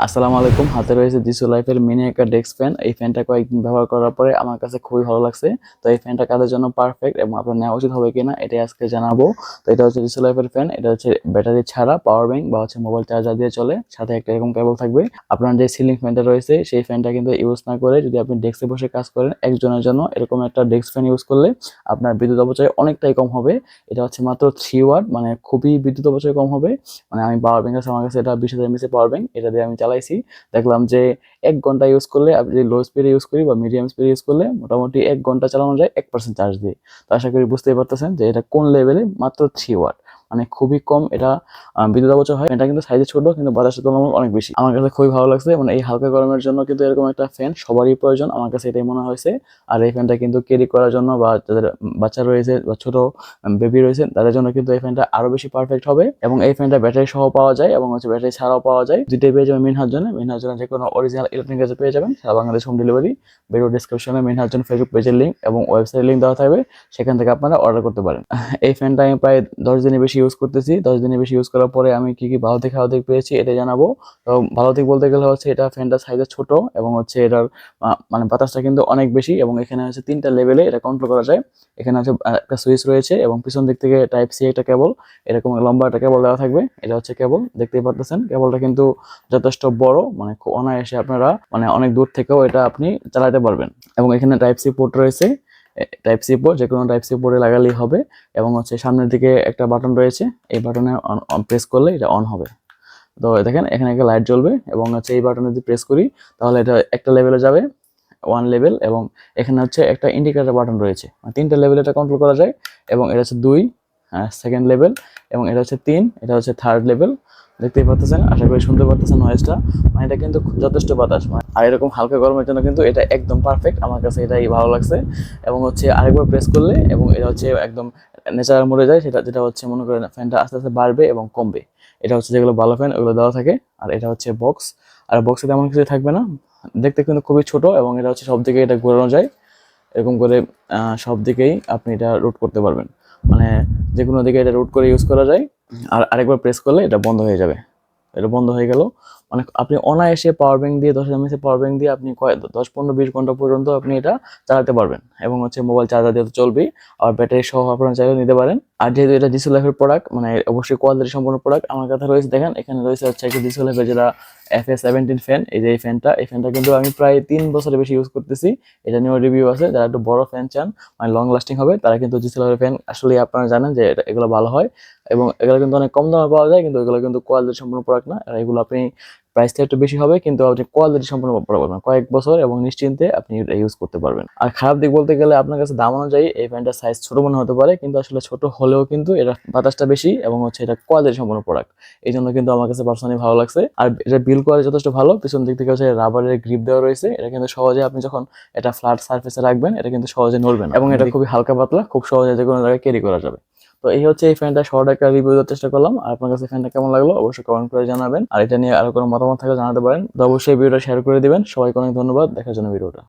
আসসালামু আলাইকুম। হাতে রয়েছে জিসু লাইফের মিনি একটা ডেস্ক ফ্যান এই ফ্যানটা কয়েকদিন ব্যবহার করার পরে আমার কাছে খুবই ভালো লাগছে। তো এই ফ্যানটা কাদের জন্য পারফেক্ট এবং আপনার নেওয়া উচিত হবে কিনা, এটাই আজকে জানাব। তো এটা হচ্ছে জিসু লাইফের ফ্যান এটা হচ্ছে ব্যাটারি ছাড়া পাওয়ার ব্যাংক বা হচ্ছে মোবাইল চার্জার দিয়ে চলে। সাথে একটা এরকম কেবল থাকবে। আপনার যে সিলিং ফ্যানটা রয়েছে, সেই ফ্যানটা কিন্তু ইউজ না করে যদি আপনি ডেস্কে বসে কাজ করেন, একজনের জন্য এরকম একটা ডেস্ক ফ্যান ইউজ করলে আপনার বিদ্যুৎ অপচয় অনেকটাই কম হবে। এটা হচ্ছে মাত্র থ্রি ওয়াট মানে খুবই বিদ্যুৎ অপচয় কম হবে। মানে আমি পাওয়ার ব্যাংক আছে, আমার কাছে এটা বিশ হাজার এমএসের পাওয়ার ব্যাংক এটা দিয়ে আমি চালাইছি দেখলাম যে এক ঘণ্টা ইউজ করলে আপনি যদি লো স্পিডে ইউজ করি বা মিডিয়াম স্পিডে ইউজ করলে মোটামুটি এক ঘণ্টা চালানো যায়, এক পার্সেন্ট চার্জ দিয়ে। তো আশা করি বুঝতেই পারতেছেন যে এটা কোন লেভেলে মাত্র থ্রি ওয়াট মানে খুবই কম, এটা বিদ্যুৎ অপচয় হয়। এটা কিন্তু সাইজে ছোট, কিন্তু বাতাসের তুলনামূলক অনেক বেশি। আমার কাছে খুবই ভালো লাগছে মানে এই হালকা গরমের জন্য কিন্তু এরকম একটা ফ্যান সবারই প্রয়োজন। আমার কাছে এটাই মনে হয়েছে। আর এই ফ্যানটা কিন্তু ক্যারি করার জন্য বা যাদের বাচ্চা রয়েছে বা ছোট বেবি রয়েছে, তাদের জন্য কিন্তু এই ফ্যানটা আরও বেশি পারফেক্ট হবে। এবং এই ফ্যানটা ব্যাটারি সহ পাওয়া যায় এবং হচ্ছে ব্যাটারি ছাড়াও পাওয়া যায়। দুইটাই পেয়ে যাবেন মিনহার জন্য। যে কোনো অরিজিনাল ইলেকট্রনিক পেয়ে যাবেন। সারা বাংলাদেশ হোম ডেলিভারি ভিডিও ডিসক্রিপশনে মিনহার জন্য ফেসবুক পেজের লিঙ্ক এবং ওয়েবসাইট লিঙ্ক দেওয়া থাকবে। সেখান থেকে আপনারা অর্ডার করতে পারেন। এই ফ্যানটা আমি প্রায় দশ দিনের বেশি ইউজ করতেছি। দশ দিনের বেশি ইউজ করার পরে আমি কি কি ভালো দিক খারাপ দিক পেয়েছি এটা জানাব। তো ভালো দিক বলতে গেলে হচ্ছে এটা ফ্যানটা সাইজে ছোট এবং হচ্ছে এটার মানে বাতাসটা কিন্তু অনেক বেশি এবং এখানে হচ্ছে তিনটা লেভেলে এটা কন্ট্রোল করা যায়। এখানে হচ্ছে একটা সুইচ রয়েছে এবং পিছন দিক থেকে টাইপ সি একটা কেবল এরকম লম্বা একটা কেবল দেওয়া থাকবে। এটা হচ্ছে কেবল দেখতেই পারতেছেন। কেবলটা কিন্তু যথেষ্ট বড় মানে অনায়াসে আপনারা মানে অনেক দূর থেকেও এটা আপনি চালাতে পারবেন। এবং এখানে টাইপ সি পোর্ট রয়েছে। টাইপ সি পোর্ট যে কোনো টাইপ সি পোর্টে লাগালেই হবে এবং হচ্ছে সামনের দিকে একটা বাটন রয়েছে, এই বাটনে প্রেস করলে এটা অন হবে। তো দেখেন, এখানে একটা লাইট জ্বলবে এবং হচ্ছে এই বাটনে যদি প্রেস করি, তাহলে এটা একটা লেভেলে যাবে ওয়ান লেভেল এবং এখানে হচ্ছে একটা ইন্ডিকেটার বাটন রয়েছে। মানে তিনটা লেভেল এটা কন্ট্রোল করা যায় এবং এটা হচ্ছে দুই সেকেন্ড লেভেল এবং এটা হচ্ছে তিন, এটা হচ্ছে থার্ড লেভেল দেখতেই পাচ্ছেন আশা করি শুনতে পারতেছেন নয়েজটা মানে এটা কিন্তু যথেষ্ট বাতাস মানে আর এরকম হালকা গরমের জন্য কিন্তু এটা একদম পারফেক্ট আমার কাছে এটাই ভালো লাগছে। এবং হচ্ছে আরেকবার প্রেস করলে এবং এটা হচ্ছে একদম ন্যাচারাল মোডে যায়, সেটা যেটা হচ্ছে মনে করেন ফ্যানটা আস্তে আস্তে বাড়বে এবং কমবে। এটা হচ্ছে যেগুলো ভালো ফ্যান ওগুলো দেওয়া থাকে, আর এটা হচ্ছে বক্স আর বক্সে তেমন কিছু থাকবে না, দেখতে কিন্তু খুবই ছোট এবং এটা হচ্ছে সব দিকে এটা ঘোরানো যায়। এরকম করে সব দিকেই আপনি এটা রুট করতে পারবেন। মানে যে কোনো দিকে এটা রুট করে ইউজ করা যায়। আর আরেকবার প্রেস করলে এটা বন্ধ হয়ে যাবে। এটা বন্ধ হয়ে গেল। মানে আপনি অনায়াসে পাওয়ার ব্যাঙ্ক দিয়ে, দশ এমএসের পাওয়ার ব্যাঙ্ক দিয়ে আপনি কয়, দশ, পনেরো, বিশ ঘণ্টা পর্যন্ত আপনি এটা চালাতে পারবেন। এবং হচ্ছে মোবাইল চার্জার দিয়ে তো চলবেই। আর ব্যাটারি সহ আপনারা চাইলে নিতে পারেন। আর যেহেতু এটা ডিসি লাইফের প্রোডাক্ট মানে অবশ্যই কোয়ালিটি সম্পূর্ণ প্রোডাক্ট আমার কাছে রয়েছে, দেখেন, এখানে রয়েছে হচ্ছে একটা ডিসি লাইফের যেটা এফ এ সেভেন্টিন ফ্যান এই যে এই ফ্যানটা এই ফ্যানটা কিন্তু আমি প্রায় তিন বছরের বেশি ইউজ করতেছি। এটা নিয়েও রিভিউ আছে, যারা একটু বড় ফ্যান চান মানে লং লাস্টিং হবে, তারা কিন্তু ডিসি লাইফের ফ্যান আসলে আপনারা জানেন যে এগুলো ভালো হয়। এবং এগুলো কিন্তু অনেক কম দামে পাওয়া যায়, কিন্তু এগুলো কিন্তু কোয়ালিটি সম্পূর্ণ প্রোডাক্ট না। এগুলো আপনি প্রাইসটা একটু বেশি হবে কিন্তু আপনি কোয়ালিটি সম্পূর্ণ পাবেন কয়েক বছর এবং নিশ্চিন্তে আপনি এটা ইউজ করতে পারবেন। আর খারাপ দিক বলতে গেলে আপনার কাছে দাম অনুযায়ী এই প্যান্টটার সাইজ ছোট মনে হতে পারে কিন্তু আসলে ছোট হলেও কিন্তু এটা বাতাসটা বেশি এবং হচ্ছে এটা কোয়ালিটি সম্পূর্ণ প্রোডাক্ট এই জন্য কিন্তু আমার কাছে পার্সোনালি ভালো লাগছে। আর এটা বিল কোয়ালিটি যথেষ্ট ভালো পিছন দিক থেকে হচ্ছে রাবারের গ্রিপ দেওয়া রয়েছে। এটা কিন্তু সহজে আপনি যখন এটা ফ্ল্যাট সার্ফেসে রাখবেন এটা কিন্তু সহজে নড়বে না। এবং এটা খুবই হালকা পাতলা খুব সহজে যে কোনো জায়গায় ক্যারি করা যাবে। তো এই হচ্ছে এই ফ্যানটা শর্ট একটা রিভিউ দেওয়ার চেষ্টা করলাম। আর আপনার কাছে ফ্যানটা কেমন লাগল অবশ্যই কমেন্ট করে জানাবেন। আর এটা নিয়ে আরও কোনো মতামত থাকলে জানাতে পারেন। তো অবশ্যই ভিডিওটা শেয়ার করে দিবেন। সবাইকে অনেক ধন্যবাদ। দেখার জন্য ভিডিওটা।